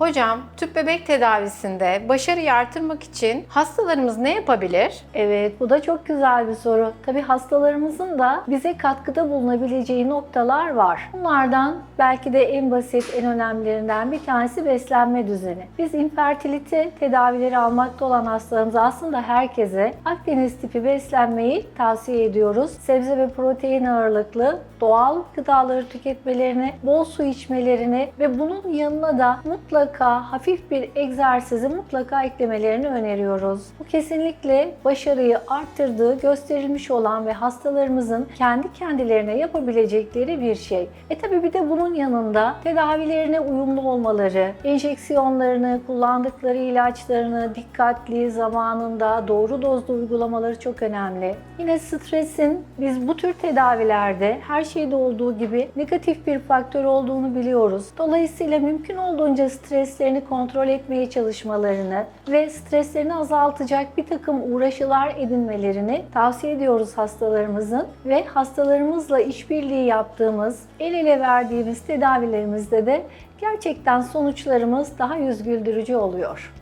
Hocam, tüp bebek tedavisinde başarıyı artırmak için hastalarımız ne yapabilir? Evet, bu da çok güzel bir soru. Tabii hastalarımızın da bize katkıda bulunabileceği noktalar var. Bunlardan belki de en basit, en önemlilerinden bir tanesi beslenme düzeni. Biz infertilite tedavileri almakta olan hastalarımıza aslında herkese Akdeniz tipi beslenmeyi tavsiye ediyoruz. Sebze ve protein ağırlıklı doğal gıdaları tüketmelerini, bol su içmelerini ve bunun yanına da mutlaka hafif bir egzersizi mutlaka eklemelerini öneriyoruz. Bu kesinlikle başarıyı arttırdığı gösterilmiş olan ve hastalarımızın kendi kendilerine yapabilecekleri bir şey. E tabi bir de bunun yanında tedavilerine uyumlu olmaları, enjeksiyonlarını, kullandıkları ilaçlarını dikkatli, zamanında, doğru dozda uygulamaları çok önemli. Yine stresin biz bu tür tedavilerde her şeyde olduğu gibi negatif bir faktör olduğunu biliyoruz. Dolayısıyla mümkün olduğunca streslerini kontrol etmeye çalışmalarını ve streslerini azaltacak bir takım uğraşılar edinmelerini tavsiye ediyoruz hastalarımızın ve hastalarımızla işbirliği yaptığımız, el ele verdiğimiz tedavilerimizde de gerçekten sonuçlarımız daha yüz güldürücü oluyor.